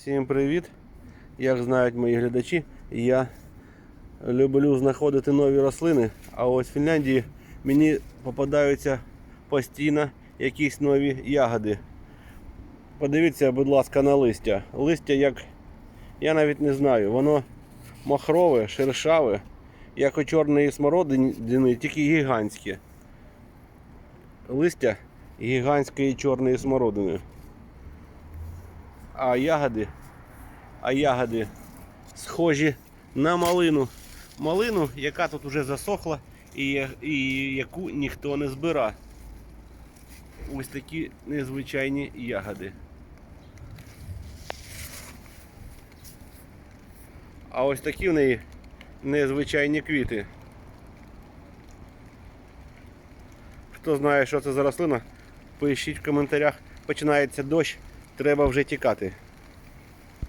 Всім привіт! Як знають мої глядачі, я люблю знаходити нові рослини, а ось в Фінляндії мені попадаються постійно якісь нові ягоди. Подивіться, будь ласка, на листя. Листя як я навіть не знаю, воно махрове, шершаве, як у чорної смородини, тільки гігантське. Листя гігантської чорної смородини. А ягоди, а ягоди схожі на малину. Малину, яка тут уже засохла і, і яку ніхто не збира. Ось такі незвичайні ягоди. А ось такі в неї незвичайні квіти. Хто знає, що це за рослина, пишіть в коментарях. Починається дощ, треба вже тікати.